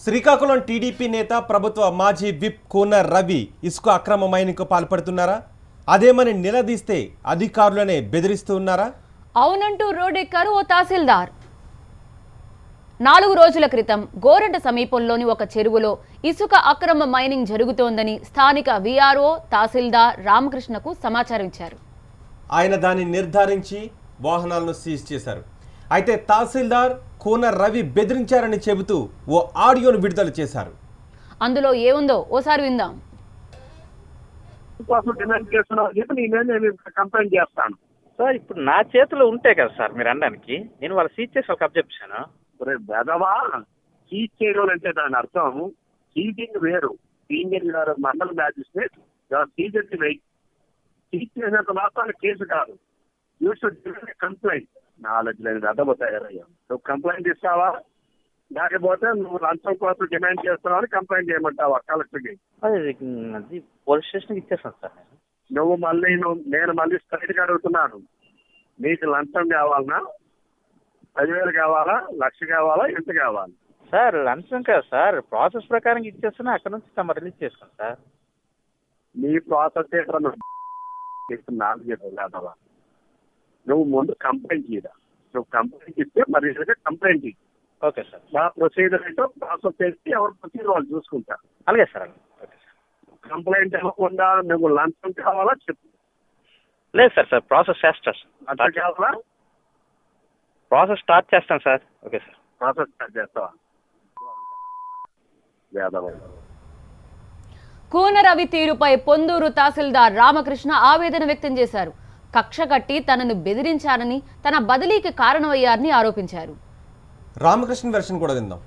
Srikakulam TDP నేత ప్రభుత్వ మాజీ విప్ కూన రవి ఇసుక అక్రమ మైనింగ్కు పాల్పడుతున్నారా? అదేమని నిలదీస్తే అధికారులనే బెదిరిస్తూ ఉన్నారా? అవునంటూ రోడ్డెక్కారు ఓ తహసీల్దార్. నాలుగు రోజుల క్రితం గోరంట సమీపంలోని ఒక చెరువులో ఇసుక అక్రమ మైనింగ్ జరుగుతోందని స్థానిక విఆర్ఓ తహసీల్దార్ రామకృష్ణకు సమాచారం ఇచ్చారు ఆయన దాన్ని నిర్ధారించి వాహనాలను సీజ్ చేశారు. అయితే తహసీల్దార్ కూన రవి బెదిరించారని చెబుతూ ఓ ఆడియోను విడుదల చేశారు. అందులో ఏముందో ఓసారి విందాం. కోసం డిమాండ్ చేస్తున్నావు అని చెప్పి నీ మీద నేను కంప్లైంట్ చేస్తాను. సార్ ఇప్పుడు నా చేతిలో ఉంటే కదా సార్ మీరు అనడానికి. నేను వాళ్ళ సీట్ చేసి వాళ్ళకి అబ్జెక్షన్ రేపు వెదవా చీట్ చేయడం అంటే దాని అర్థం చీటింగ్ వేరు. సీనియర్ గారు మండల మ్యాజిస్ట్రేట్ సీజర్ వెయిట్ చీట్ చేసినంత మాత్రాన్ని కేసు కాదు. You should complaint. నాలెడ్జ్ లేని వెదవ తయారయ్యా నువ్వు కంప్లైంట్ ఇస్తావా? లేకపోతే నువ్వు లంచం కోసం డిమాండ్ చేస్తున్నావు కంప్లైంట్ చేయమంటావా కలెక్టర్కి అది పోలీస్ స్టేషన్కి ఇచ్చేస్తాను సార్ నువ్వు మళ్ళీ నువ్వు నేను మళ్ళీ స్ట్రైట్గా అడుగుతున్నాను. నీకు లంచం కావాలనా? పదివేలు కావాలా? లక్ష కావాలా? ఎంత కావాలి? సార్ లంచం కదా సార్. ప్రాసెస్ ప్రకారం ఇచ్చేస్తున్నా అక్కడ నుంచి తమ రిలీజ్ చేసుకోండి సార్. నీ ప్రాసెస్ ఏంటో నాకు చెప్పలేదవా నువ్వు ముందు కంప్లైంట్ చేయరా నువ్వు కంప్లైంట్ ఇస్తే మరి కంప్లైంట్ ఇయ్యి ఓకే సార్. నా ప్రొసీజర్ ఏంటో ప్రాసెస్ చేసి ఎవరు ప్రొసీజర్ వాళ్ళు చూసుకుంటారు అలాగే సార్ అలాగే. Okay sir. కంప్లైంట్ ఇవ్వకుండా నువ్వు లంచం కావాలా చెప్పు. లేదు సార్ సార్ ప్రాసెస్ చేస్తాను అంత సార్ కావాలా? ప్రాసెస్ స్టార్ట్ చేస్తాను sir. Okay sir. Process start చేస్తావా? వేదవ? కూన రవి తీరుపై పొందూరు తహసీల్దార్ రామకృష్ణ ఆవేదన వ్యక్తం చేశారు. కక్ష కట్టి తనను బెదిరించారని తన బదిలీకి కారణమయ్యారని ఆరోపించారు. రామకృష్ణ వెర్షన్ కూడా విందాం.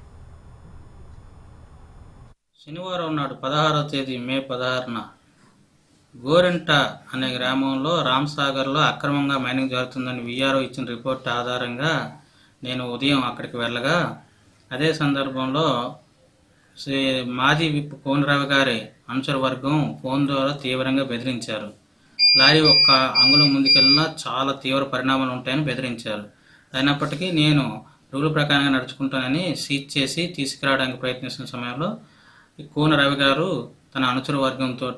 శనివారం నాడు పదహారవ తేదీ మే పదహారున గోరెంట అనే గ్రామంలో రామ్సాగర్లో అక్రమంగా మైనింగ్ జరుగుతుందని విఆర్ఓ ఇచ్చిన రిపోర్ట్ ఆధారంగా నేను ఉదయం అక్కడికి వెళ్ళగా అదే సందర్భంలో శ్రీ మాజీ విప్ కోనరావు గారి అనుచర వర్గం ఫోన్ ద్వారా తీవ్రంగా బెదిరించారు. లారీ ఒక్క అంగుళం ముందుకెళ్ళినా చాలా తీవ్ర పరిణామాలు ఉంటాయని బెదిరించారు. అయినప్పటికీ నేను రూల్ ప్రకారంగా నడుచుకుంటానని సీజ్ చేసి తీసుకురావడానికి ప్రయత్నిస్తున్న సమయంలో ఈ కూన రవి గారు తన అనుచర వర్గంతో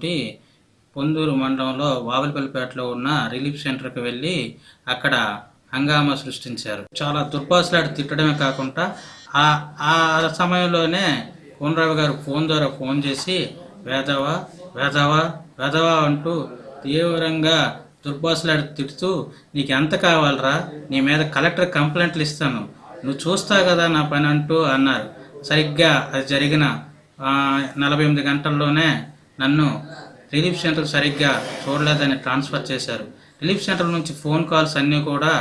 పొందూరు మండలంలో వావలిపల్లిపేటలో ఉన్న రిలీఫ్ సెంటర్కి వెళ్ళి అక్కడ హంగామా సృష్టించారు. చాలా దుర్భాషలాడి తిట్టడమే కాకుండా ఆ ఆ సమయంలోనే కోనరావు గారు ఫోన్ ద్వారా ఫోన్ చేసి వేదవా వేదవా వేదవా అంటూ తీవ్రంగా దుర్భాషలాడి తిడుతూ నీకు ఎంత కావాలరా? నీ మీద కలెక్టర్ కంప్లైంట్లు ఇస్తాను. నువ్వు చూస్తావు కదా నా పని అంటూ అన్నారు. సరిగ్గా అది జరిగిన నలభై ఎనిమిది గంటల్లోనే నన్ను రిలీఫ్ సెంటర్ సరిగ్గా చూడలేదని ట్రాన్స్ఫర్ చేశారు. రిలీఫ్ సెంటర్ నుంచి ఫోన్ కాల్స్ అన్నీ కూడా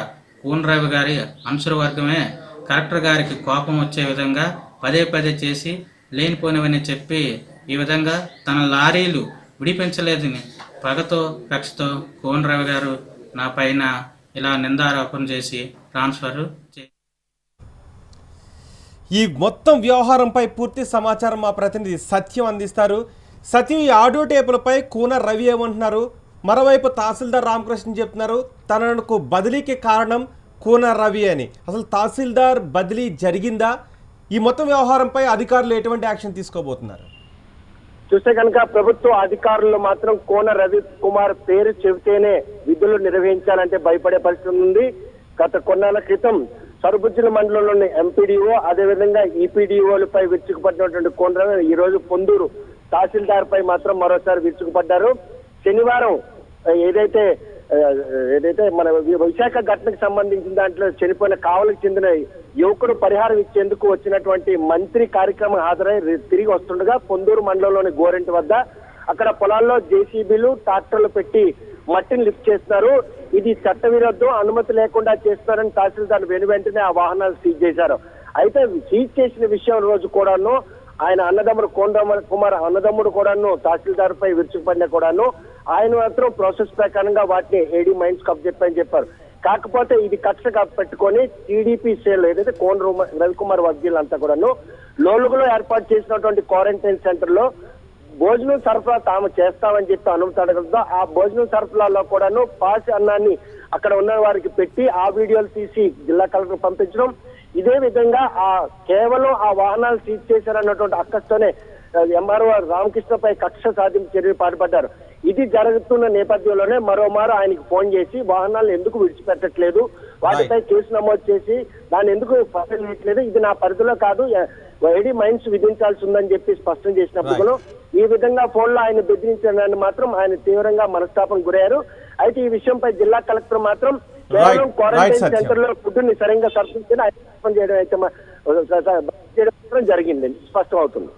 పూర్ణరావు గారి అనుసర వర్గమే కలెక్టర్ గారికి కోపం వచ్చే విధంగా పదే పదే చేసి లేనిపోనివని చెప్పి ఈ విధంగా తన లారీలు విడిపించలేదని పగతో కక్షతో కోనరావు గారు నా పైన ఇలా నిందారోపణ చేసి ట్రాన్స్ఫర్ ఈ మొత్తం వ్యవహారంపై పూర్తి సమాచారం మా ప్రతినిధి సత్యం అందిస్తారు. సత్యం ఈ ఆడియో టేపులపై కూన రవి ఏమంటున్నారు? మరోవైపు తహసీల్దార్ రామకృష్ణ చెప్తున్నారు తనకు బదిలీకి కారణం కూన రవి అని. అసలు తహసీల్దార్ బదిలీ జరిగిందా? ఈ మొత్తం వ్యవహారంపై అధికారులు ఎటువంటి యాక్షన్ తీసుకోబోతున్నారు? చూస్తే కనుక ప్రభుత్వ అధికారులు మాత్రం కోన రవి కుమార్ పేరు చెబితేనే విధులు నిర్వహించాలంటే భయపడే పరిస్థితి ఉంది. గత కొన్నాళ్ళ క్రితం సరుబుజ్జుల మండలంలోని ఎంపీడీఓ అదేవిధంగా ఈపీడీఓలపై విరుచుకుపడినటువంటి కోన ఈ రోజు పొందూరు తహసీల్దార్ పై మాత్రం మరోసారి విరుచుకుపడ్డారు. శనివారం ఏదైతే ఏదైతే మన విశాఖ ఘటనకు సంబంధించిన దాంట్లో చనిపోయిన కావలకు చెందిన యువకుడు పరిహారం ఇచ్చేందుకు వచ్చినటువంటి మంత్రి కార్యక్రమం హాజరై తిరిగి వస్తుండగా పొందూరు మండలంలోని గోరెంటి వద్ద అక్కడ పొలాల్లో జేసీబీలు ట్రాక్టర్లు పెట్టి మట్టిని లిఫ్ట్ చేస్తున్నారు. ఇది చట్ట విరుద్ధం అనుమతి లేకుండా చేస్తున్నారని తహసీల్దార్ వెను వెంటనే ఆ వాహనాలు సీజ్ చేశారు. అయితే సీజ్ చేసిన విషయం రోజు కూడాను ఆయన అన్నదమ్ముడు కోండమ్మ కుమార్ అన్నదమ్ముడు కూడాను తహసీల్దార్ పై కూడాను ఆయన మాత్రం ప్రాసెస్ ప్రకారంగా వాటిని ఏడీ మైన్స్ కప్ చెప్పని చెప్పారు. కాకపోతే ఇది కక్షగా పెట్టుకొని టీడీపీ సేల్ ఏదైతే కోన్ రూమ- రవికుమార్ వర్గీయులు అంతా కూడాను లోలుగులో ఏర్పాటు చేసినటువంటి క్వారంటైన్ సెంటర్లో భోజనం సరఫరా తాము చేస్తామని చెప్పి అనుమతి అడగడంతో ఆ భోజనం సరఫరాలో కూడాను పాస్ అన్నాన్ని అక్కడ ఉన్న వారికి పెట్టి ఆ వీడియోలు తీసి జిల్లా కలెక్టర్ పంపించడం ఇదే విధంగా ఆ కేవలం ఆ వాహనాలు సీజ్ చేశారన్నటువంటి అక్కస్తోనే ఎంఆర్ఓ రామకృష్ణపై కక్ష సాధింపు చర్యలు పాల్పడ్డారు ఇది జరుగుతున్న నేపథ్యంలోనే మరోమారు ఆయనకి ఫోన్ చేసి వాహనాలు ఎందుకు విడిచిపెట్టట్లేదు? వాటిపై కేసు నమోదు చేసి దాన్ని ఎందుకు పరిశీలించలేదు ఇది నా పరిధిలో కాదు ఐడి మైన్స్ విధించాల్సి ఉందని చెప్పి స్పష్టం చేసినప్పుడు ఈ విధంగా ఫోన్లో ఆయన బెదిరించడాన్ని మాత్రం ఆయన తీవ్రంగా మనస్తాపం గురయ్యారు. అయితే ఈ విషయంపై జిల్లా కలెక్టర్ మాత్రం క్వారంటైన్. సెంటర్లో ఫుడ్ని సరిగ్గా సరఫరా చేయడం అయితే మా- చేయడం మాత్రం జరిగింది స్పష్టం అవుతుంది